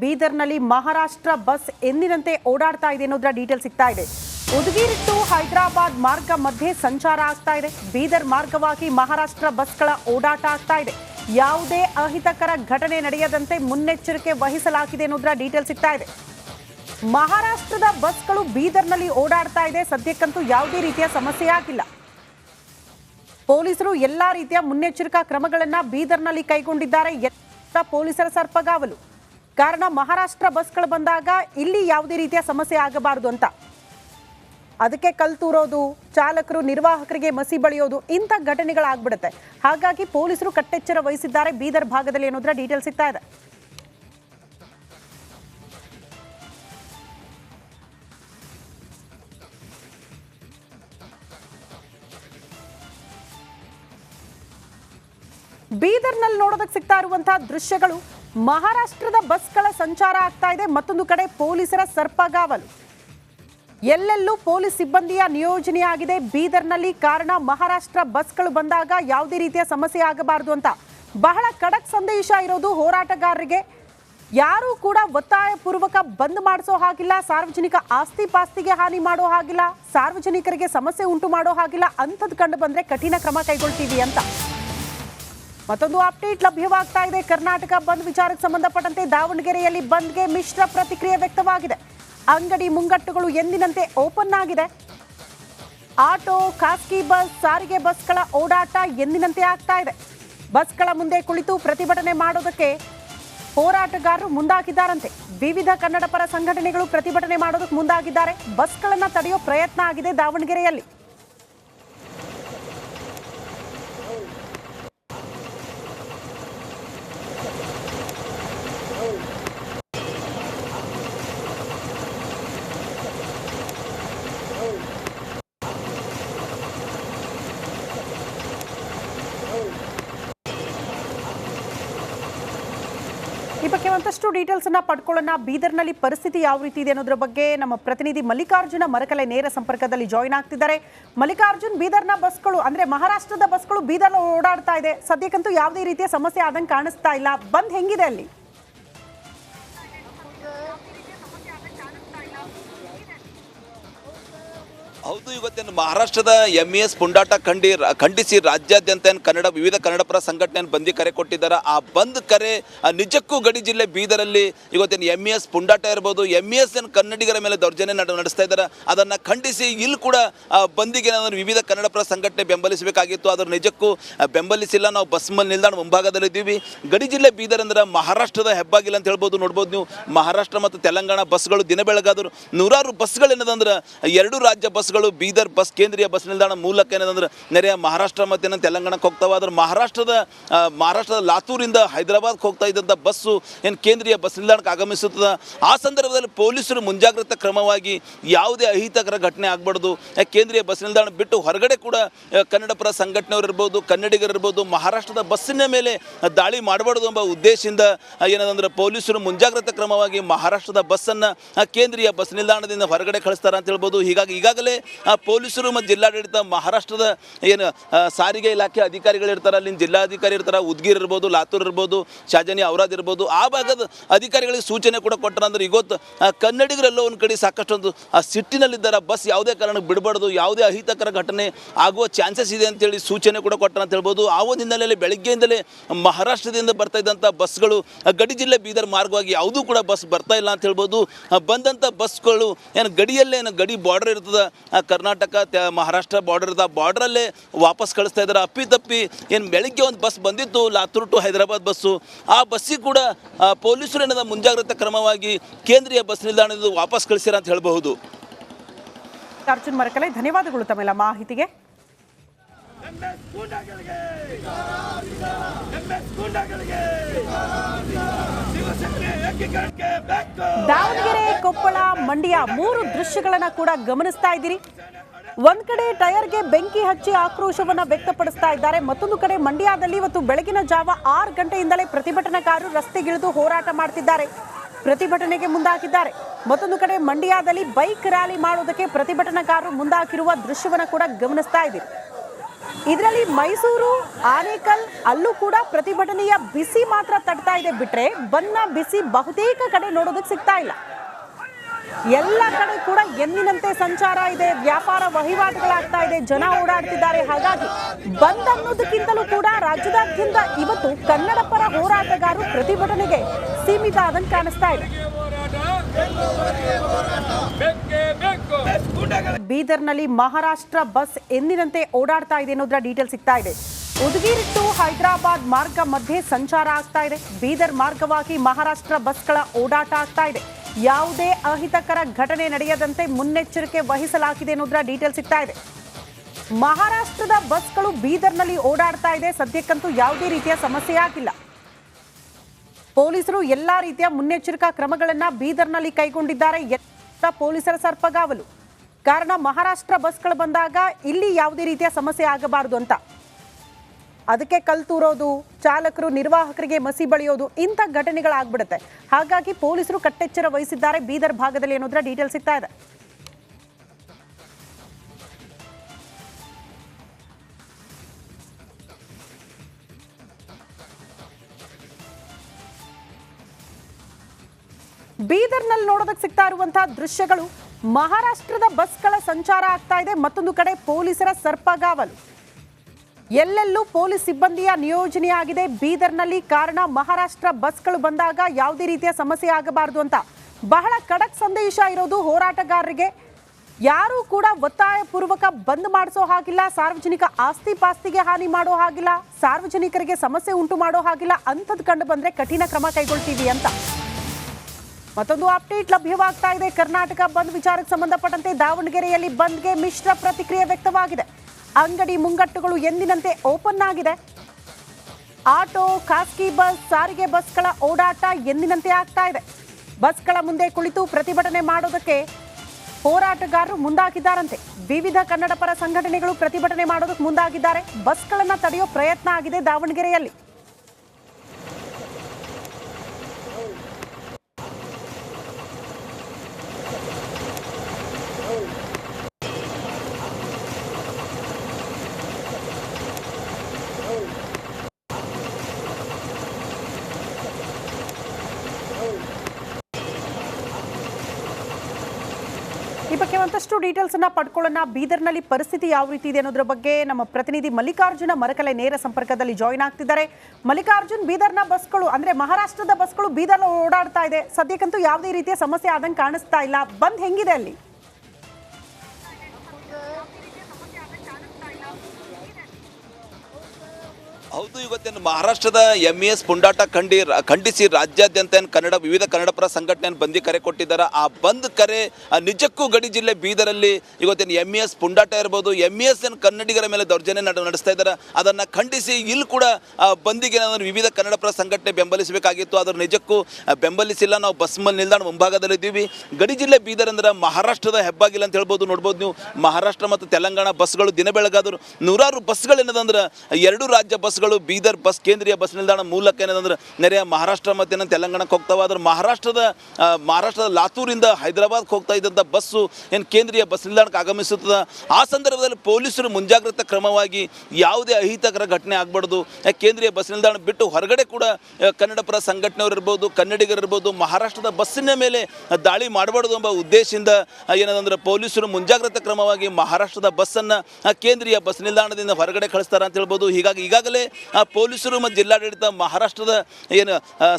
ಬೀದರ್ನಲ್ಲಿ ಮಹಾರಾಷ್ಟ್ರ ಬಸ್ ಎಂದಿನಂತೆ ಓಡಾಡ್ತಾ ಇದೆ ಅನ್ನೋದ್ರ ಡೀಟೇಲ್ ಸಿಗ್ತಾ ಇದೆ. ಉದಗಿರಿ ಟು ಹೈದರಾಬಾದ್ ಮಾರ್ಗ ಮಧ್ಯೆ ಸಂಚಾರ ಆಗ್ತಾ ಇದೆ. ಬೀದರ್ ಮಾರ್ಗವಾಗಿ ಮಹಾರಾಷ್ಟ್ರ ಬಸ್ಗಳ ಓಡಾಟ ಆಗ್ತಾ ಇದೆ. ಯಾವುದೇ ಅಹಿತಕರ ಘಟನೆ ನಡೆಯದಂತೆ ಮುನ್ನೆಚ್ಚರಿಕೆ ವಹಿಸಲಾಗಿದೆ ಅನ್ನೋದ್ರ ಡೀಟೇಲ್ ಸಿಗ್ತಾ ಇದೆ. ಮಹಾರಾಷ್ಟ್ರದ ಬಸ್ಗಳು ಬೀದರ್ನಲ್ಲಿ ಓಡಾಡ್ತಾ ಇದೆ. ಸದ್ಯಕ್ಕಂತೂ ಯಾವುದೇ ರೀತಿಯ ಸಮಸ್ಯೆ ಆಗಿಲ್ಲ. ಪೊಲೀಸರು ಎಲ್ಲಾ ರೀತಿಯ ಮುನ್ನೆಚ್ಚರಿಕಾ ಕ್ರಮಗಳನ್ನ ಬೀದರ್ನಲ್ಲಿ ಕೈಗೊಂಡಿದ್ದಾರೆ. ಎಲ್ಲ ಪೊಲೀಸರ ಸರ್ಪಗಾವಲು. ಕಾರಣ ಮಹಾರಾಷ್ಟ್ರ ಬಸ್ಗಳು ಬಂದಾಗ ಇಲ್ಲಿ ಯಾವುದೇ ರೀತಿಯ ಸಮಸ್ಯೆ ಆಗಬಾರದು ಅಂತ. ಅದಕ್ಕೆ ಕಲ್ತೂರೋದು ಚಾಲಕರು, ನಿರ್ವಾಹಕರಿಗೆ ಮಸಿ ಬಳಿಯೋದು ಇಂಥ ಘಟನೆಗಳಾಗ್ಬಿಡುತ್ತೆ. ಹಾಗಾಗಿ ಪೊಲೀಸರು ಕಟ್ಟೆಚ್ಚರ ವಹಿಸಿದ್ದಾರೆ. ಬೀದರ್ ಭಾಗದಲ್ಲಿ ಅನ್ನೋದ್ರ ಡೀಟೇಲ್ ಸಿಗ್ತಾ ಇದೆ. ಬೀದರ್ನಲ್ಲಿ ನೋಡೋದಕ್ಕೆ ಸಿಗ್ತಾ ಇರುವಂತಹ ದೃಶ್ಯಗಳು ಮಹಾರಾಷ್ಟ್ರದ ಬಸ್ಗಳ ಸಂಚಾರ ಆಗ್ತಾ ಇದೆ. ಮತ್ತೊಂದು ಕಡೆ ಪೊಲೀಸರ ಸರ್ಪಗಾವಲು ಎಲ್ಲೆಲ್ಲೂ ಪೊಲೀಸ್ ಸಿಬ್ಬಂದಿಯ ನಿಯೋಜನೆಯಾಗಿದೆ ಬೀದರ್ನಲ್ಲಿ ಕಾರಣ ಮಹಾರಾಷ್ಟ್ರ ಬಸ್ಗಳು ಬಂದಾಗ ಯಾವುದೇ ರೀತಿಯ ಸಮಸ್ಯೆ ಆಗಬಾರದು ಅಂತ. ಬಹಳ ಖಡಕ್ ಸಂದೇಶ ಇರೋದು ಹೋರಾಟಗಾರರಿಗೆ. ಯಾರೂ ಕೂಡ ಒತ್ತಾಯಪೂರ್ವಕ ಬಂದ್ ಮಾಡಿಸೋ ಹಾಗಿಲ್ಲ. ಸಾರ್ವಜನಿಕ ಆಸ್ತಿ ಪಾಸ್ತಿಗೆ ಹಾನಿ ಮಾಡೋ ಹಾಗಿಲ್ಲ. ಸಾರ್ವಜನಿಕರಿಗೆ ಸಮಸ್ಯೆ ಉಂಟು ಮಾಡೋ ಹಾಗಿಲ್ಲ. ಅಂಥದ್ದು ಕಂಡು ಬಂದರೆ ಕಠಿಣ ಕ್ರಮ ಕೈಗೊಳ್ತೀವಿ ಅಂತ. ಮತ್ತೊಂದು ಅಪ್ಡೇಟ್ ಲಭ್ಯವಾಗ್ತಾ ಇದೆ. ಕರ್ನಾಟಕ ಬಂದ್ ವಿಚಾರಕ್ಕೆ ಸಂಬಂಧಪಟ್ಟಂತೆ ದಾವಣಗೆರೆಯಲ್ಲಿ ಬಂದ್ಗೆ ಮಿಶ್ರ ಪ್ರತಿಕ್ರಿಯೆ ವ್ಯಕ್ತವಾಗಿದೆ. ಅಂಗಡಿ ಮುಂಗಟ್ಟುಗಳು ಎಂದಿನಂತೆ ಓಪನ್ ಆಗಿದೆ. ಆಟೋ, ಖಾಸಗಿ ಬಸ್, ಸಾರಿಗೆ ಬಸ್ಗಳ ಓಡಾಟ ಎಂದಿನಂತೆ ಆಗ್ತಾ ಇದೆ. ಬಸ್ಗಳ ಮುಂದೆ ಕುಳಿತು ಪ್ರತಿಭಟನೆ ಮಾಡೋದಕ್ಕೆ ಹೋರಾಟಗಾರರು ಮುಂದಾಗಿದ್ದಾರಂತೆ. ವಿವಿಧ ಕನ್ನಡ ಪರ ಸಂಘಟನೆಗಳು ಪ್ರತಿಭಟನೆ ಮಾಡೋದಕ್ಕೆ ಮುಂದಾಗಿದ್ದಾರೆ. ಬಸ್ಗಳನ್ನು ತಡೆಯೋ ಪ್ರಯತ್ನ ಆಗಿದೆ ದಾವಣಗೆರೆಯಲ್ಲಿ. ಒಂದಷ್ಟು ಡೀಟೇಲ್ಸ್ ಅನ್ನ ಪಡ್ಕೊಳ್ಳೋಣ. ಬೀದರ್ನಲ್ಲಿ ಪರಿಸ್ಥಿತಿ ಯಾವ ರೀತಿ ಇದೆ ಅನ್ನೋದ್ರ ಬಗ್ಗೆ ನಮ್ಮ ಪ್ರತಿನಿಧಿ ಮಲ್ಲಿಕಾರ್ಜುನ ಮರಕಲೆ ನೇರ ಸಂಪರ್ಕದಲ್ಲಿ ಜಾಯಿನ್ ಆಗ್ತಿದ್ದಾರೆ. ಮಲ್ಲಿಕಾರ್ಜುನ್, ಬೀದರ್ನ ಬಸ್ಗಳು ಅಂದ್ರೆ ಮಹಾರಾಷ್ಟ್ರದ ಬಸ್ಗಳು ಬೀದರ್ನ ಓಡಾಡ್ತಾ ಇದೆ. ಸದ್ಯಕ್ಕಂತೂ ಯಾವುದೇ ರೀತಿಯ ಸಮಸ್ಯೆ ಆದಂಗೆ ಕಾಣಿಸ್ತಾ ಇಲ್ಲ. ಬಂದ್ ಹೆಂಗಿದೆ ಅಲ್ಲಿ? ಹೌದು, ಇವತ್ತೇನು ಮಹಾರಾಷ್ಟ್ರದ ಎಂ ಎಸ್ ಪುಂಡಾಟ ಖಂಡಿ, ಖಂಡಿಸಿ ರಾಜ್ಯಾದ್ಯಂತ ಏನು ಕನ್ನಡ, ವಿವಿಧ ಕನ್ನಡ ಪರ ಸಂಘಟನೆ ಬಂದಿ ಕರೆ ಕೊಟ್ಟಿದ್ದಾರೆ ಆ ಬಂದ್ ಕರೆ ನಿಜಕ್ಕೂ ಗಡಿ ಜಿಲ್ಲೆ ಬೀದರಲ್ಲಿ ಇವತ್ತೇನು ಎಂ ಎಸ್ ಪುಂಡಾಟ ಇರ್ಬೋದು. ಎಂ ಎಸ್ ಏನು ಕನ್ನಡಿಗರ ಮೇಲೆ ದೌರ್ಜನ್ಯ ನಡೆ, ನಡೆಸ್ತಾ ಇದ್ದಾರೆ ಅದನ್ನು ಖಂಡಿಸಿ ಇಲ್ಲಿ ಕೂಡ ಬಂದಿಗೆ ಏನಾದ್ರು ವಿವಿಧ ಕನ್ನಡ ಪರ ಸಂಘಟನೆ ಬೆಂಬಲಿಸಬೇಕಾಗಿತ್ತು. ಅದರ ನಿಜಕ್ಕೂ ಬೆಂಬಲಿಸಿಲ್ಲ. ನಾವು ಬಸ್ ಮಲ್ ನಿಲ್ದಾಣ ಮುಂಭಾಗದಲ್ಲಿ ಇದ್ದೀವಿ. ಗಡಿ ಜಿಲ್ಲೆ ಬೀದರ್ ಅಂದ್ರೆ ಮಹಾರಾಷ್ಟ್ರದ ಹೆಬ್ಬಾಗಿಲ್ಲ ಅಂತ ಹೇಳ್ಬೋದು. ನೋಡ್ಬೋದು ನೀವು ಮಹಾರಾಷ್ಟ್ರ ಮತ್ತು ತೆಲಂಗಾಣ ಬಸ್ಗಳು ದಿನ ಬೆಳಗಾದ್ರು ನೂರಾರು ಬಸ್ಗಳೇನದಂದ್ರೆ ಎರಡು ರಾಜ್ಯ ಬಸ್ಗಳು ಬೀದರ್ ಬಸ್ ಕೇಂದ್ರೀಯ ಬಸ್ ನಿಲ್ದಾಣ ಮೂಲಕ ಏನಂದ್ರೆ ನೆರೆಯ ಮಹಾರಾಷ್ಟ್ರ ಮತ್ತು ತೆಲಂಗಾಣಕ್ಕೆ ಹೋಗ್ತಾವೆ. ಆದ್ರೆ ಮಹಾರಾಷ್ಟ್ರದ ಮಹಾರಾಷ್ಟ್ರದ ಲಾತೂರಿಂದ ಹೈದರಾಬಾದ್ಗೆ ಹೋಗ್ತಾ ಇದ್ದಂಥ ಬಸ್ಸು ಏನು ಕೇಂದ್ರೀಯ ಬಸ್ ನಿಲ್ದಾಣಕ್ಕೆ ಆಗಮಿಸುತ್ತದೆ. ಆ ಸಂದರ್ಭದಲ್ಲಿ ಪೊಲೀಸರು ಮುಂಜಾಗ್ರತಾ ಕ್ರಮವಾಗಿ ಯಾವುದೇ ಅಹಿತಕರ ಘಟನೆ ಆಗಬಾರ್ದು. ಕೇಂದ್ರೀಯ ಬಸ್ ನಿಲ್ದಾಣ ಬಿಟ್ಟು ಹೊರಗಡೆ ಕೂಡ ಆ, ಕನ್ನಡ ಪರ ಸಂಘಟನೆಯವರು ಇರ್ಬೋದು ಕನ್ನಡಿಗರು ಇರ್ಬೋದು ಮಹಾರಾಷ್ಟ್ರದ ಬಸ್ಸಿನ ಮೇಲೆ ದಾಳಿ ಮಾಡಬಾರ್ದು ಎಂಬ ಉದ್ದೇಶದಿಂದ ಏನಂದ್ರೆ ಪೊಲೀಸರು ಮುಂಜಾಗ್ರತಾ ಕ್ರಮವಾಗಿ ಮಹಾರಾಷ್ಟ್ರದ ಬಸ್ಸನ್ನು ಕೇಂದ್ರೀಯ ಬಸ್ ನಿಲ್ದಾಣದಿಂದ ಹೊರಗಡೆ ಕಳಿಸ್ತಾರೆ ಅಂತ ಹೇಳ್ಬೋದು. ಹೀಗಾಗಿ ಈಗಾಗಲೇ ಪೊಲೀಸರು ಮತ್ತು ಜಿಲ್ಲಾಡಳಿತ ಮಹಾರಾಷ್ಟ್ರದ ಏನು ಸಾರಿಗೆ ಇಲಾಖೆ ಅಧಿಕಾರಿಗಳು ಇರ್ತಾರೆ. ಅಲ್ಲಿನ ಜಿಲ್ಲಾಧಿಕಾರಿ ಇರ್ತಾರೆ. ಉದ್ಗಿರ್ ಇರ್ಬೋದು ಲಾತೂರ್ ಇರ್ಬೋದು ಶಾಜನಿ ಔರಾದ್ ಇರ್ಬೋದು. ಆ ಭಾಗದ ಅಧಿಕಾರಿಗಳಿಗೆ ಸೂಚನೆ ಕೂಡ ಕೊಟ್ಟರೆ ಅಂದ್ರೆ ಇವತ್ತು ಆ, ಕನ್ನಡಿಗರೆಲ್ಲೋ ಒಂದು ಕಡೆ ಸಾಕಷ್ಟೊಂದು ಆ ಸಿಟ್ಟಿನಲ್ಲಿದ್ದಾರೆ. ಬಸ್ ಯಾವುದೇ ಕಾರಣಕ್ಕೆ ಬಿಡಬಾರ್ದು. ಯಾವುದೇ ಅಹಿತಕರ ಘಟನೆ ಆಗುವ ಚಾನ್ಸಸ್ ಇದೆ ಅಂತೇಳಿ ಸೂಚನೆ ಕೂಡ ಕೊಟ್ಟರೆ ಅಂತ ಹೇಳ್ಬೋದು. ಆ ಒಂದು ಹಿನ್ನೆಲೆಯಲ್ಲಿ ಬೆಳಗ್ಗೆಯಿಂದಲೇ ಮಹಾರಾಷ್ಟ್ರದಿಂದ ಬರ್ತಾ ಇದ್ದಂಥ ಬಸ್ಗಳು ಆ, ಗಡಿ ಜಿಲ್ಲೆ ಬೀದರ್ ಮಾರ್ಗವಾಗಿ ಯಾವುದೂ ಕೂಡ ಬಸ್ ಬರ್ತಾ ಇಲ್ಲ ಅಂತ ಹೇಳ್ಬೋದು. ಆ, ಬಂದಂಥ ಬಸ್ಗಳು ಏನು ಗಡಿಯಲ್ಲೇ ಗಡಿ ಬಾರ್ಡರ್ ಇರ್ತದೆ. ಆ, ಕರ್ನಾಟಕ ಮಹಾರಾಷ್ಟ್ರ ಬಾರ್ಡರ್ ಇರ್ತದೆ ಆ ಬಾರ್ಡ್ರಲ್ಲೇ ವಾಪಸ್ ಕಳಿಸ್ತಾ ಇದ್ದಾರೆ. ಅಪ್ಪಿತಪ್ಪಿ ಏನು ಬೆಳಿಗ್ಗೆ ಒಂದು ಬಸ್ ಬಂದಿತ್ತು ಲಾತೂರ್ ಟು ಹೈದರಾಬಾದ್ ಬಸ್ಸು ಆ ಬಸ್ಸಿಗೆ ಕೂಡ ಪೊಲೀಸರು ಏನದ ಮುಂಜಾಗ್ರತಾ ಕ್ರಮವಾಗಿ ಕೇಂದ್ರೀಯ ಬಸ್ ನಿಲ್ದಾಣದಿಂದ ವಾಪಸ್ ಕಳಿಸ್ಯಾರ ಅಂತ ಹೇಳಬಹುದು. ಅರ್ಜುನ್ ಮರಕಲೆ ಧನ್ಯವಾದಗಳು ತಮ್ಮೆಲ್ಲ ಮಾಹಿತಿಗೆ. ಎಂಎಸ್ ಕೊಪ್ಪಳ ಮಂಡ್ಯ ಮೂರು ದೃಶ್ಯಗಳನ್ನ ಕೂಡ ಗಮನಿಸ್ತಾ ಇದ್ದೀರಿ. ಒಂದ್ ಕಡೆ ಟಯರ್ಗೆ ಬೆಂಕಿ ಹಚ್ಚಿ ಆಕ್ರೋಶವನ್ನ ವ್ಯಕ್ತಪಡಿಸ್ತಾ ಇದ್ದಾರೆ. ಮತ್ತೊಂದು ಕಡೆ ಮಂಡ್ಯದಲ್ಲಿ ಇವತ್ತು ಬೆಳಗಿನ ಜಾವ ಆರು ಗಂಟೆಯಿಂದಲೇ ಪ್ರತಿಭಟನಾಕಾರರು ರಸ್ತೆಗಿಳಿದು ಹೋರಾಟ ಮಾಡ್ತಿದ್ದಾರೆ. ಪ್ರತಿಭಟನೆಗೆ ಮುಂದಾಗಿದ್ದಾರೆ. ಮತ್ತೊಂದು ಕಡೆ ಮಂಡ್ಯದಲ್ಲಿ ಬೈಕ್ ರ್ಯಾಲಿ ಮಾಡೋದಕ್ಕೆ ಪ್ರತಿಭಟನಾಕಾರರು ಮುಂದಾಗಿರುವ ದೃಶ್ಯವನ್ನ ಕೂಡ ಗಮನಿಸ್ತಾ ಇದ್ದೀರಿ. ಇದರಲ್ಲಿ ಮೈಸೂರು, ಆನೇಕಲ್ ಅಲ್ಲೂ ಕೂಡ ಪ್ರತಿಭಟನೆಯ ಬಿಸಿ ಮಾತ್ರ ತಡ್ತಾ ಇದೆ ಬಿಟ್ರೆ ಬನ್ನ ಬಿಸಿ ಬಹುತೇಕ ಕಡೆ ನೋಡೋದಕ್ಕೆ ಸಿಗ್ತಾ ಇಲ್ಲ. ಎಲ್ಲ ಕಡೆ ಕೂಡ ಎಂದಿನಂತೆ ಸಂಚಾರ ಇದೆ, ವ್ಯಾಪಾರ ವಹಿವಾಟುಗಳಾಗ್ತಾ ಇದೆ, ಜನ ಓಡಾಡ್ತಿದ್ದಾರೆ. ಹಾಗಾಗಿ ಬಂದ್ ಅನ್ನೋದಕ್ಕಿಂತಲೂ ಕೂಡ ರಾಜ್ಯದಾದ್ಯಂತ ಇವತ್ತು ಕನ್ನಡ ಪರ ಹೋರಾಟಗಾರರು ಪ್ರತಿಭಟನೆಗೆ ಸೀಮಿತ ಆದಂಗೆ ಕಾಣಿಸ್ತಾ ಇದೆ. ಬೀದರ್ನಲ್ಲಿ ಮಹಾರಾಷ್ಟ್ರ ಬಸ್ ಎಂದಿನಂತೆ ಓಡಾಡ್ತಾ ಇದೆ ಅನ್ನೋದ್ರ ಡೀಟೇಲ್ ಸಿಗ್ತಾ ಇದೆ. ಉದಗಿರಿ ಟು ಹೈದರಾಬಾದ್ ಮಾರ್ಗ ಮಧ್ಯೆ ಸಂಚಾರ ಆಗ್ತಾ ಇದೆ. ಬೀದರ್ ಮಾರ್ಗವಾಗಿ ಮಹಾರಾಷ್ಟ್ರ ಬಸ್ಗಳ ಓಡಾಟ ಆಗ್ತಾ ಇದೆ. ಯಾವುದೇ ಅಹಿತಕರ ಘಟನೆ ನಡೆಯದಂತೆ ಮುನ್ನೆಚ್ಚರಿಕೆ ವಹಿಸಲಾಗಿದೆ ಅನ್ನೋದ್ರ ಡೀಟೇಲ್ ಸಿಗ್ತಾ ಇದೆ. ಮಹಾರಾಷ್ಟ್ರದ ಬಸ್ಗಳು ಬೀದರ್ನಲ್ಲಿ ಓಡಾಡ್ತಾ ಇದೆ. ಸದ್ಯಕ್ಕಂತೂ ಯಾವುದೇ ರೀತಿಯ ಸಮಸ್ಯೆ ಆಗಿಲ್ಲ. ಪೊಲೀಸರು ಎಲ್ಲಾ ರೀತಿಯ ಮುನ್ನೆಚ್ಚರಿಕಾ ಕ್ರಮಗಳನ್ನ ಬೀದರ್ನಲ್ಲಿ ಕೈಗೊಂಡಿದ್ದಾರೆ ಎಲ್ಲ ಪೊಲೀಸರ ಸರ್ಪಗಾವಲು. ಕಾರಣ ಮಹಾರಾಷ್ಟ್ರ ಬಸ್ಗಳು ಬಂದಾಗ ಇಲ್ಲಿ ಯಾವುದೇ ರೀತಿಯ ಸಮಸ್ಯೆ ಆಗಬಾರದು ಅಂತ. ಅದಕ್ಕೆ ಕಲ್ ತೂರೋದು, ಚಾಲಕರು, ನಿರ್ವಾಹಕರಿಗೆ ಮಸಿ ಬಳಿಯೋದು ಇಂಥ ಘಟನೆಗಳಾಗ್ಬಿಡುತ್ತೆ. ಹಾಗಾಗಿ ಪೊಲೀಸರು ಕಟ್ಟೆಚ್ಚರ ವಹಿಸಿದ್ದಾರೆ ಬೀದರ್ ಭಾಗದಲ್ಲಿ ಅನ್ನೋದ್ರ ಡೀಟೇಲ್ ಸಿಗ್ತಾ ಇದೆ. ಬೀದರ್ನಲ್ಲಿ ನೋಡೋದಕ್ಕೆ ಸಿಗ್ತಾ ಇರುವಂತಹ ದೃಶ್ಯಗಳು ಮಹಾರಾಷ್ಟ್ರದ ಬಸ್ಗಳ ಸಂಚಾರ ಆಗ್ತಾ ಇದೆ. ಮತ್ತೊಂದು ಕಡೆ ಪೊಲೀಸರ ಸರ್ಪಗಾವಲು ಎಲ್ಲೆಲ್ಲೂ ಪೊಲೀಸ್ ಸಿಬ್ಬಂದಿಯ ನಿಯೋಜನೆಯಾಗಿದೆ. ಬೀದರ್ನಲ್ಲಿ ಕಾರಣ ಮಹಾರಾಷ್ಟ್ರ ಬಸ್ಗಳು ಬಂದಾಗ ಯಾವುದೇ ರೀತಿಯ ಸಮಸ್ಯೆ ಆಗಬಾರದು ಅಂತ. ಬಹಳ ಖಡಕ್ ಸಂದೇಶ ಇರೋದು ಹೋರಾಟಗಾರರಿಗೆ. ಯಾರೂ ಕೂಡ ಒತ್ತಾಯ ಪೂರ್ವಕ ಬಂದ್ ಮಾಡಿಸೋ ಹಾಗಿಲ್ಲ, ಸಾರ್ವಜನಿಕ ಆಸ್ತಿ ಪಾಸ್ತಿಗೆ ಹಾನಿ ಮಾಡೋ ಹಾಗಿಲ್ಲ, ಸಾರ್ವಜನಿಕರಿಗೆ ಸಮಸ್ಯೆ ಉಂಟು ಮಾಡೋ ಹಾಗಿಲ್ಲ, ಅಂಥದ್ದು ಕಂಡು ಬಂದ್ರೆ ಕಠಿಣ ಕ್ರಮ ಕೈಗೊಳ್ತೀವಿ ಅಂತ. ಮತ್ತೊಂದು ಅಪ್ಡೇಟ್ ಲಭ್ಯವಾಗ್ತಾ ಇದೆ. ಕರ್ನಾಟಕ ಬಂದ್ ವಿಚಾರಕ್ಕೆ ಸಂಬಂಧಪಟ್ಟಂತೆ ದಾವಣಗೆರೆಯಲ್ಲಿ ಬಂದ್ಗೆ ಮಿಶ್ರ ಪ್ರತಿಕ್ರಿಯೆ ವ್ಯಕ್ತವಾಗಿದೆ. ಅಂಗಡಿ ಮುಂಗಟ್ಟುಗಳು ಎಂದಿನಂತೆ ಓಪನ್ ಆಗಿದೆ. ಆಟೋ, ಖಾಸಗಿ ಬಸ್, ಸಾರಿಗೆ ಬಸ್ಗಳ ಓಡಾಟ ಎಂದಿನಂತೆ ಆಗ್ತಾ ಇದೆ. ಬಸ್ಗಳ ಮುಂದೆ ಕುಳಿತು ಪ್ರತಿಭಟನೆ ಮಾಡೋದಕ್ಕೆ ಹೋರಾಟಗಾರರು ಮುಂದಾಗಿದ್ದಾರಂತೆ. ವಿವಿಧ ಕನ್ನಡ ಪರ ಸಂಘಟನೆಗಳು ಪ್ರತಿಭಟನೆ ಮಾಡೋದಕ್ಕೆ ಮುಂದಾಗಿದ್ದಾರೆ. ಬಸ್ಗಳನ್ನು ತಡೆಯೋ ಪ್ರಯತ್ನ ಆಗಿದೆ ದಾವಣಗೆರೆಯಲ್ಲಿ. ಬಗ್ಗೆ ಒಂದಷ್ಟು ಡೀಟೇಲ್ಸ್ ಅನ್ನ ಪಡ್ಕೊಳ್ಳೋಣ. ಬೀದರ್ನಲ್ಲಿ ಪರಿಸ್ಥಿತಿ ಯಾವ ರೀತಿ ಇದೆ ಅನ್ನೋದ್ರ ಬಗ್ಗೆ ನಮ್ಮ ಪ್ರತಿನಿಧಿ ಮಲ್ಲಿಕಾರ್ಜುನ ಮರಕಲೆ ನೇರ ಸಂಪರ್ಕದಲ್ಲಿ ಜಾಯಿನ್ ಆಗ್ತಿದ್ದಾರೆ. ಮಲ್ಲಿಕಾರ್ಜುನ್, ಬೀದರ್ನ ಬಸ್ಗಳು, ಅಂದ್ರೆ ಮಹಾರಾಷ್ಟ್ರದ ಬಸ್ಗಳು ಬೀದರ್ ಓಡಾಡ್ತಾ ಇದೆ. ಸದ್ಯಕ್ಕಂತೂ ಯಾವುದೇ ರೀತಿಯ ಸಮಸ್ಯೆ ಆದಂಗೆ ಕಾಣಿಸ್ತಾ ಇಲ್ಲ. ಬಂದ್ ಹೆಂಗಿದೆ ಅಲ್ಲಿ? ಹೌದು, ಇವತ್ತೇನು ಮಹಾರಾಷ್ಟ್ರದ ಎಂ ಎಸ್ ಪುಂಡಾಟ ಖಂಡಿ, ಖಂಡಿಸಿ ರಾಜ್ಯಾದ್ಯಂತ ಏನು ಕನ್ನಡ, ವಿವಿಧ ಕನ್ನಡ ಪರ ಸಂಘಟನೆ ಬಂದಿ ಕರೆ ಕೊಟ್ಟಿದ್ದಾರೆ. ಆ ಬಂದ್ ಕರೆ ನಿಜಕ್ಕೂ ಗಡಿ ಜಿಲ್ಲೆ ಬೀದರಲ್ಲಿ ಇವತ್ತೇನು ಎಂ ಎಸ್ ಪುಂಡಾಟ ಇರ್ಬೋದು ಎಂ ಎಸ್ ಏನು ಕನ್ನಡಿಗರ ಮೇಲೆ ದೌರ್ಜನ್ಯ ನಡ, ನಡೆಸ್ತಾ ಇದ್ದಾರೆ, ಅದನ್ನು ಖಂಡಿಸಿ ಇಲ್ಲಿ ಕೂಡ ಬಂದಿಗೆ ನಾವು ವಿವಿಧ ಕನ್ನಡ ಪರ ಸಂಘಟನೆ ಬೆಂಬಲಿಸಬೇಕಾಗಿತ್ತು. ಅದ್ರ ನಿಜಕ್ಕೂ ಬೆಂಬಲಿಸಿಲ್ಲ. ನಾವು ಬಸ್ ಮಲ್ ನಿಲ್ದಾಣ ಮುಂಭಾಗದಲ್ಲಿದ್ದೀವಿ ಗಡಿ ಜಿಲ್ಲೆ ಬೀದರ್ ಅಂದ್ರೆ ಮಹಾರಾಷ್ಟ್ರದ ಹೆಬ್ಬಾಗಿಲ್ಲ ಅಂತ ಹೇಳ್ಬೋದು, ನೋಡ್ಬೋದು ನೀವು. ಮಹಾರಾಷ್ಟ್ರ ಮತ್ತು ತೆಲಂಗಾಣ ಬಸ್ಗಳು ದಿನ ಬೆಳಗಾದ್ರು ನೂರಾರು ಬಸ್ಗಳೇನದಂದ್ರೆ, ಎರಡು ರಾಜ್ಯ ಬಸ್ಗಳು ಬೀದರ್ ಬಸ್, ಕೇಂದ್ರೀಯ ಬಸ್ ನಿಲ್ದಾಣ ಮೂಲಕ ಏನಂದ್ರೆ ನೆರೆಯ ಮಹಾರಾಷ್ಟ್ರ ಮತ್ತು ಏನಂತ ತೆಲಂಗಾಣಕ್ಕೆ ಹೋಗ್ತಾವೆ. ಆದ್ರೆ ಮಹಾರಾಷ್ಟ್ರದ ಮಹಾರಾಷ್ಟ್ರದ ಲಾತೂರಿಂದ ಹೈದರಾಬಾದ್ಗೆ ಹೋಗ್ತಾ ಇದ್ದಂಥ ಬಸ್ಸು ಏನು ಕೇಂದ್ರೀಯ ಬಸ್ ನಿಲ್ದಾಣಕ್ಕೆ ಆಗಮಿಸುತ್ತದೆ. ಆ ಸಂದರ್ಭದಲ್ಲಿ ಪೊಲೀಸರು ಮುಂಜಾಗ್ರತಾ ಕ್ರಮವಾಗಿ ಯಾವುದೇ ಅಹಿತಕರ ಘಟನೆ ಆಗಬಾರ್ದು. ಕೇಂದ್ರೀಯ ಬಸ್ ನಿಲ್ದಾಣ ಬಿಟ್ಟು ಹೊರಗಡೆ ಕೂಡ ಕನ್ನಡಪರ ಕನ್ನಡ ಪರ ಸಂಘಟನೆಯವರು ಇರ್ಬೋದು, ಕನ್ನಡಿಗರು ಇರ್ಬೋದು, ಮಹಾರಾಷ್ಟ್ರದ ಬಸ್ಸಿನ ಮೇಲೆ ದಾಳಿ ಮಾಡಬಾರ್ದು ಎಂಬ ಉದ್ದೇಶದಿಂದ ಏನದಂದ್ರೆ ಪೊಲೀಸರು ಮುಂಜಾಗ್ರತಾ ಕ್ರಮವಾಗಿ ಮಹಾರಾಷ್ಟ್ರದ ಬಸ್ಸನ್ನು ಕೇಂದ್ರೀಯ ಬಸ್ ನಿಲ್ದಾಣದಿಂದ ಹೊರಗಡೆ ಕಳಿಸ್ತಾರೆ ಅಂತ ಹೇಳ್ಬೋದು. ಹೀಗಾಗಿ ಈಗಾಗಲೇ ಪೊಲೀಸರು ಮತ್ತು ಜಿಲ್ಲಾಡಳಿತ ಮಹಾರಾಷ್ಟ್ರದ ಏನು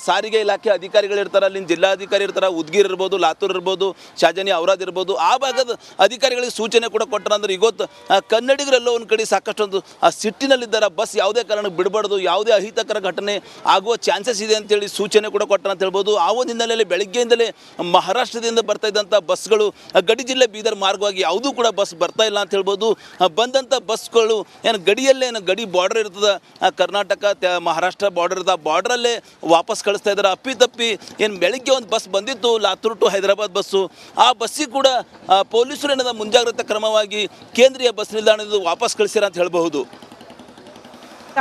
ಸಾರಿಗೆ ಇಲಾಖೆ ಅಧಿಕಾರಿಗಳು ಇರ್ತಾರೆ ಅಲ್ಲಿನ ಜಿಲ್ಲಾಧಿಕಾರಿ ಇರ್ತಾರೆ ಉದ್ಗಿರ್ ಇರ್ಬೋದು ಲಾತೂರ್ ಇರ್ಬೋದು ಶಾಜನಿ ಔರಾದ್ ಇರ್ಬೋದು ಆ ಭಾಗದ ಅಧಿಕಾರಿಗಳಿಗೆ ಸೂಚನೆ ಕೂಡ ಕೊಟ್ಟರೆ ಅಂದ್ರೆ ಇವತ್ತು ಕನ್ನಡಿಗರೆಲ್ಲ ಒಂದು ಕಡೆ ಸಾಕಷ್ಟೊಂದು ಆ ಸಿಟ್ಟಿನಲ್ಲಿದ್ದಾರೆ. ಬಸ್ ಯಾವುದೇ ಕಾರಣಕ್ಕೆ ಬಿಡಬಾರ್ದು ಯಾವುದೇ ಅಹಿತಕರ ಘಟನೆ ಆಗುವ ಚಾನ್ಸಸ್ ಇದೆ ಅಂತೇಳಿ ಸೂಚನೆ ಕೂಡ ಕೊಟ್ಟರೆ ಅಂತ ಹೇಳ್ಬೋದು. ಆ ಒಂದು ಹಿನ್ನೆಲೆಯಲ್ಲಿ ಬೆಳಗ್ಗೆಯಿಂದಲೇ ಮಹಾರಾಷ್ಟ್ರದಿಂದ ಬರ್ತಾ ಇದ್ದಂಥ ಬಸ್ಗಳು ಗಡಿ ಜಿಲ್ಲೆ ಬೀದರ್ ಮಾರ್ಗವಾಗಿ ಯಾವುದೂ ಕೂಡ ಬಸ್ ಬರ್ತಾ ಇಲ್ಲ ಅಂತ ಹೇಳ್ಬೋದು. ಆ, ಬಂದಂಥ ಬಸ್ಗಳು ಏನು ಗಡಿಯಲ್ಲೇ ಏನು ಗಡಿ ಬಾರ್ಡರ್ ಇರ್ತದೆ ಆ, ಕರ್ನಾಟಕ ಮಹಾರಾಷ್ಟ್ರ ಬಾರ್ಡರ್ ಇರ್ತದೆ ಆ ಬಾರ್ಡ್ರಲ್ಲೇ ವಾಪಸ್ ಕಳಿಸ್ತಾ ಇದ್ದಾರೆ. ಅಪ್ಪಿತಪ್ಪಿ ಏನು ಬೆಳಗ್ಗೆ ಒಂದು ಬಸ್ ಬಂದಿತ್ತು, ಲಾತೂರ್ ಟು ಹೈದರಾಬಾದ್ ಬಸ್ಸು ಆ ಬಸ್ಸಿಗೆ ಕೂಡ ಪೊಲೀಸರು ಏನದ ಮುಂಜಾಗ್ರತಾ ಕ್ರಮವಾಗಿ ಕೇಂದ್ರೀಯ ಬಸ್ ನಿಲ್ದಾಣದಿಂದ ವಾಪಸ್ ಕಳಿಸ್ಯಾರ ಅಂತ ಹೇಳಬಹುದು.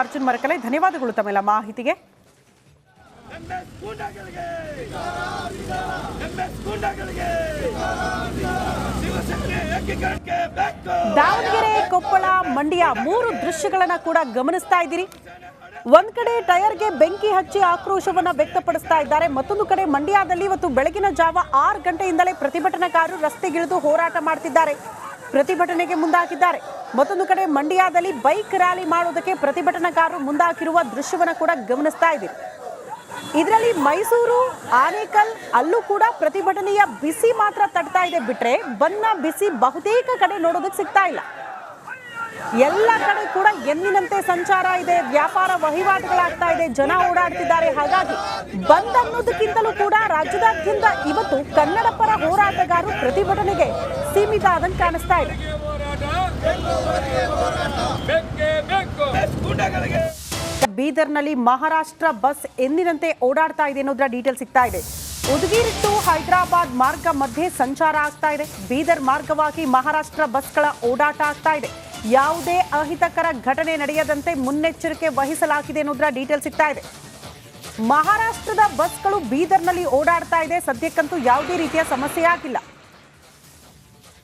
ಅರ್ಜುನ್ ಮರಕಲೆ, ಧನ್ಯವಾದಗಳು ತಮ್ಮೆಲ್ಲ ಮಾಹಿತಿಗೆ. ದಾವಣಗೆರೆ ಕೊಪ್ಪಳ ಮಂಡ್ಯ ಮೂರು ದೃಶ್ಯಗಳನ್ನು ಕೂಡ ಗಮನಿಸ್ತಾ ಇದ್ದೀರಿ. ಒಂದ್ ಕಡೆ ಟೈರ್ಗೆ ಬೆಂಕಿ ಹಚ್ಚಿ ಆಕ್ರೋಶವನ್ನ ವ್ಯಕ್ತಪಡಿಸ್ತಾ ಇದ್ದಾರೆ. ಮತ್ತೊಂದು ಕಡೆ ಮಂಡ್ಯದಲ್ಲಿ ಇವತ್ತು ಬೆಳಗಿನ ಜಾವ ಆರು ಗಂಟೆಯಿಂದಲೇ ಪ್ರತಿಭಟನಾಕಾರರು ರಸ್ತೆಗಿಳಿದು ಹೋರಾಟ ಮಾಡ್ತಿದ್ದಾರೆ. ಪ್ರತಿಭಟನೆಗೆ ಮುಂದಾಗಿದ್ದಾರೆ. ಮತ್ತೊಂದು ಕಡೆ ಮಂಡ್ಯದಲ್ಲಿ ಬೈಕ್ ರ್ಯಾಲಿ ಮಾಡೋದಕ್ಕೆ ಪ್ರತಿಭಟನಾಕಾರರು ಮುಂದಾಕಿರುವ ದೃಶ್ಯವನ್ನು ಕೂಡ ಗಮನಿಸ್ತಾ ಇದ್ದೀರಿ. ಇದರಲ್ಲಿ ಮೈಸೂರು, ಆನೇಕಲ್ ಅಲ್ಲೂ ಕೂಡ ಪ್ರತಿಭಟನೆಯ ಬಿಸಿ ಮಾತ್ರ ತಡ್ತಾ ಇದೆ ಬಿಟ್ರೆ ಬನ್ನ ಬಿಸಿ ಬಹುತೇಕ ಕಡೆ ನೋಡೋದಕ್ಕೆ ಸಿಗ್ತಾ ಇಲ್ಲ. ಎಲ್ಲ ಕಡೆ ಕೂಡ ಎಂದಿನಂತೆ ಸಂಚಾರ ಇದೆ, ವ್ಯಾಪಾರ ವಹಿವಾಟುಗಳಾಗ್ತಾ ಇದೆ, ಜನ ಓಡಾಡ್ತಿದ್ದಾರೆ. ಹಾಗಾಗಿ ಬಂದ್ ಅನ್ನೋದಕ್ಕಿಂತಲೂ ಕೂಡ ರಾಜ್ಯದಾದ್ಯಂತ ಇವತ್ತು ಕನ್ನಡ ಪರ ಹೋರಾಟಗಾರರು ಪ್ರತಿಭಟನೆಗೆ ಸೀಮಿತ ಆದಂಗೆ ಕಾಣಿಸ್ತಾ ಇದೆ. ಬೀದರ್ನಲ್ಲಿ ಮಹಾರಾಷ್ಟ್ರ ಬಸ್ ಎಂದಿನಂತೆ ಓಡಾಡ್ತಾ ಇದೆ ಅನ್ನೋದ್ರ ಡೀಟೇಲ್ ಸಿಗ್ತಾ ಇದೆ. ಉದಗಿರಿ ಟು ಹೈದರಾಬಾದ್ ಮಾರ್ಗ ಮಧ್ಯೆ ಸಂಚಾರ ಆಗ್ತಾ ಇದೆ. ಬೀದರ್ ಮಾರ್ಗವಾಗಿ ಮಹಾರಾಷ್ಟ್ರ ಬಸ್ಗಳ ಓಡಾಟ ಆಗ್ತಾ ಇದೆ. ಯಾವುದೇ ಅಹಿತಕರ ಘಟನೆ ನಡೆಯದಂತೆ ಮುನ್ನೆಚ್ಚರಿಕೆ ವಹಿಸಲಾಗಿದೆ ಅನ್ನೋದ್ರ ಡೀಟೇಲ್ ಸಿಗ್ತಾ ಇದೆ. ಮಹಾರಾಷ್ಟ್ರದ ಬಸ್ಗಳು ಬೀದರ್ನಲ್ಲಿ ಓಡಾಡ್ತಾ ಇದೆ. ಸದ್ಯಕ್ಕಂತೂ ಯಾವುದೇ ರೀತಿಯ ಸಮಸ್ಯೆ ಆಗಿಲ್ಲ.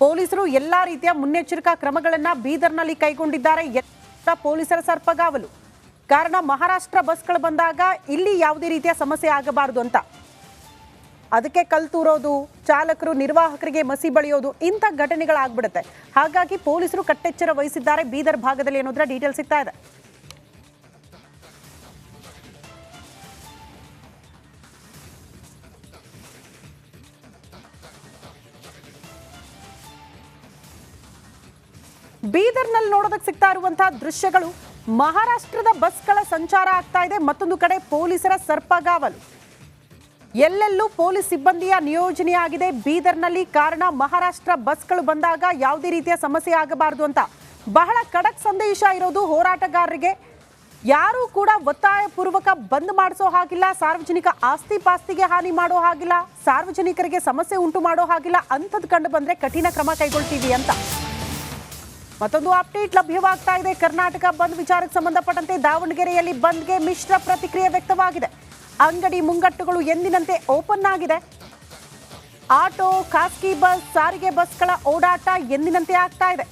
ಪೊಲೀಸರು ಎಲ್ಲಾ ರೀತಿಯ ಮುನ್ನೆಚ್ಚರಿಕಾ ಕ್ರಮಗಳನ್ನ ಬೀದರ್ನಲ್ಲಿ ಕೈಗೊಂಡಿದ್ದಾರೆ ಎಲ್ಲ ಪೊಲೀಸರ ಸರ್ಪಗಾವಲು. ಕಾರಣ ಮಹಾರಾಷ್ಟ್ರ ಬಸ್ಗಳು ಬಂದಾಗ ಇಲ್ಲಿ ಯಾವುದೇ ರೀತಿಯ ಸಮಸ್ಯೆ ಆಗಬಾರದು ಅಂತ. ಅದಕ್ಕೆ ಕಲ್ ತೂರೋದು, ಚಾಲಕರು, ನಿರ್ವಾಹಕರಿಗೆ ಮಸಿ ಬಳಿಯೋದು ಇಂಥ ಘಟನೆಗಳಾಗ್ಬಿಡುತ್ತೆ. ಹಾಗಾಗಿ ಪೊಲೀಸರು ಕಟ್ಟೆಚ್ಚರ ವಹಿಸಿದ್ದಾರೆ ಬೀದರ್ ಭಾಗದಲ್ಲಿ ಅನ್ನೋದ್ರ ಡೀಟೇಲ್ ಸಿಗ್ತಾ ಇದೆ. ಬೀದರ್ನಲ್ಲಿ ನೋಡೋದಕ್ಕೆ ಸಿಗ್ತಾ ಇರುವಂತಹ ದೃಶ್ಯಗಳು ಮಹಾರಾಷ್ಟ್ರದ ಬಸ್ಗಳ ಸಂಚಾರ ಆಗ್ತಾ ಇದೆ. ಮತ್ತೊಂದು ಕಡೆ ಪೊಲೀಸರ ಸರ್ಪಗಾವಲು ಎಲ್ಲೆಲ್ಲೂ ಪೊಲೀಸ್ ಸಿಬ್ಬಂದಿಯ ನಿಯೋಜನೆಯಾಗಿದೆ. ಬೀದರ್ನಲ್ಲಿ ಕಾರಣ ಮಹಾರಾಷ್ಟ್ರ ಬಸ್ಗಳು ಬಂದಾಗ ಯಾವುದೇ ರೀತಿಯ ಸಮಸ್ಯೆ ಆಗಬಾರದು ಅಂತ. ಬಹಳ ಖಡಕ್ ಸಂದೇಶ ಇರೋದು ಹೋರಾಟಗಾರರಿಗೆ. ಯಾರೂ ಕೂಡ ಒತ್ತಾಯ ಪೂರ್ವಕ ಬಂದ್ ಮಾಡಿಸೋ ಹಾಗಿಲ್ಲ, ಸಾರ್ವಜನಿಕ ಆಸ್ತಿ ಪಾಸ್ತಿಗೆ ಹಾನಿ ಮಾಡೋ ಹಾಗಿಲ್ಲ, ಸಾರ್ವಜನಿಕರಿಗೆ ಸಮಸ್ಯೆ ಉಂಟು ಮಾಡೋ ಹಾಗಿಲ್ಲ, ಅಂಥದ್ದು ಕಂಡು ಬಂದ್ರೆ ಕಠಿಣ ಕ್ರಮ ಕೈಗೊಳ್ತೀವಿ ಅಂತ. ಮತ್ತೊಂದು ಅಪ್ಡೇಟ್ ಲಭ್ಯವಾಗ್ತಾ ಇದೆ. ಕರ್ನಾಟಕ ಬಂದ್ ವಿಚಾರಕ್ಕೆ ಸಂಬಂಧಪಟ್ಟಂತೆ ದಾವಣಗೆರೆಯಲ್ಲಿ ಬಂದ್ಗೆ ಮಿಶ್ರ ಪ್ರತಿಕ್ರಿಯೆ ವ್ಯಕ್ತವಾಗಿದೆ. ಅಂಗಡಿ ಮುಂಗಟ್ಟುಗಳು ಎಂದಿನಂತೆ ಓಪನ್ ಆಗಿದೆ. ಆಟೋ, ಖಾಸಗಿ ಬಸ್, ಸಾರಿಗೆ ಬಸ್ಗಳ ಓಡಾಟ ಎಂದಿನಂತೆ ಆಗ್ತಾ ಇದೆ.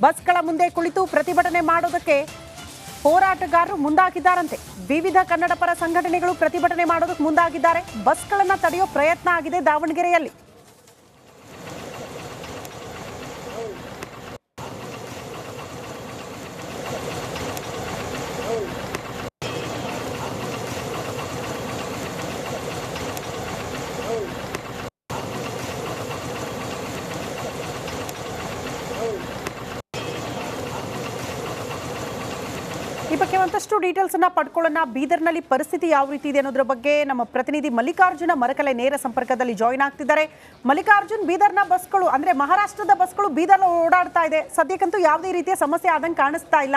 ಬಸ್ಗಳ ಮುಂದೆ ಕುಳಿತು ಪ್ರತಿಭಟನೆ ಮಾಡೋದಕ್ಕೆ ಹೋರಾಟಗಾರರು ಮುಂದಾಗಿದ್ದಾರಂತೆ. ವಿವಿಧ ಕನ್ನಡ ಪರ ಸಂಘಟನೆಗಳು ಪ್ರತಿಭಟನೆ ಮಾಡೋದಕ್ಕೆ ಮುಂದಾಗಿದ್ದಾರೆ. ಬಸ್ಗಳನ್ನು ತಡೆಯೋ ಪ್ರಯತ್ನ ಆಗಿದೆ ದಾವಣಗೆರೆಯಲ್ಲಿ. ಒಂದಷ್ಟು ಡೀಟೇಲ್ಸ್ ಅನ್ನ ಪಡ್ಕೊಳ್ಳೋಣ. ಬೀದರ್ನಲ್ಲಿ ಪರಿಸ್ಥಿತಿ ಯಾವ ರೀತಿ ಇದೆ ಅನ್ನೋದ್ರ ಬಗ್ಗೆ ನಮ್ಮ ಪ್ರತಿನಿಧಿ ಮಲ್ಲಿಕಾರ್ಜುನ ಮರಕಲೆ ನೇರ ಸಂಪರ್ಕದಲ್ಲಿ ಜಾಯಿನ್ ಆಗ್ತಿದ್ದಾರೆ. ಮಲ್ಲಿಕಾರ್ಜುನ್, ಬೀದರ್ನ ಬಸ್ಗಳು ಅಂದ್ರೆ ಮಹಾರಾಷ್ಟ್ರದ ಬಸ್ಗಳು ಬೀದರ್ ಓಡಾಡ್ತಾ ಇದೆ. ಸದ್ಯಕ್ಕಂತೂ ಯಾವುದೇ ರೀತಿಯ ಸಮಸ್ಯೆ ಆದಂಗೆ ಕಾಣಿಸ್ತಾ ಇಲ್ಲ.